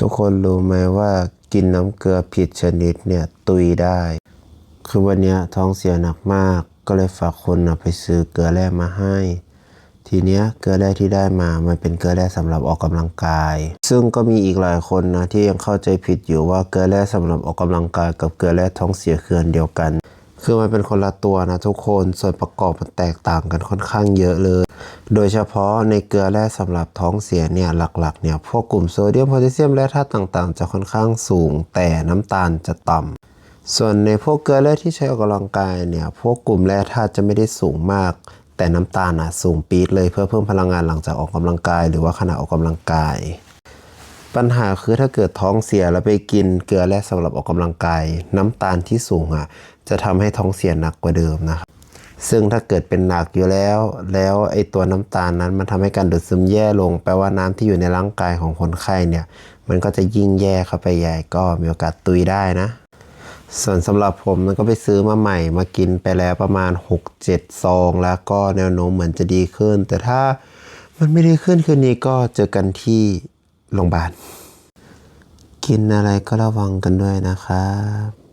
ทุกคนรู้ไหมว่ากินน้ำเกลือผิดชนิดเนี่ยตุยได้ คือวันนี้ท้องเสียหนักมาก ก็เลยฝากคนนะไปซื้อเกลือแร่มาให้ ทีเนี้ยเกลือแร่ที่ได้มามันเป็นเกลือแร่สำหรับออกกำลังกาย ซึ่งก็มีอีกหลายคนนะที่ยังเข้าใจผิดอยู่ว่าเกลือแร่สำหรับออกกำลังกายกับเกลือแร่ท้องเสียเคือนเดียวกัน คือมันเป็นคนละตัวนะทุกคนส่วนประกอบมันแตกต่างกันค่อนข้างเยอะเลย โดยเฉพาะในเกลือแร่สำหรับท้องเสียเนี่ยหลักๆเนี่ยพวกกลุ่มโซเดียมโพแทสเซียมและธาตุต่างๆ จะค่อนข้างสูง แต่น้ำตาลจะต่ำส่วนในพวกเกลือแร่ที่ใช้ออกกำลังกายเนี่ยพวกกลุ่มแร่ธาตุจะไม่ได้สูงมาก แต่น้ำตาลอะสูงปี๊ดเลยเพื่อเพิ่มพลังงานหลังจากออกกำลังกาย หรือว่าขณะออกกำลังกาย ปัญหาคือถ้าเกิดท้องเสียแล้วไปกินเกลือแร่สำหรับออกกำลังกาย น้ำตาลที่สูงอะจะทำให้ท้องเสียหนักกว่าเดิมนะครับ ซึ่งถ้าเกิดเป็นหนักอยู่แล้ว แล้วไอตัวน้ำตาลนั้นมันทำให้การดูดซึมแย่ลง แปลว่าน้ำที่อยู่ในร่างกายของคนไข้เนี่ย มันก็จะยิ่งแย่เข้าไปใหญ่ก็มีโอกาสตุยได้นะ ส่วนสำหรับผมมันก็ไปซื้อมาใหม่มากินไปแล้วประมาณ 6-7 ซอง แล้วก็แนวโน้มเหมือนจะดีขึ้น แต่ถ้ามันไม่ดีขึ้นคืนนี้ก็เจอกันที่โรงพยาบาลกินอะไรก็ระวังกันด้วยนะครับ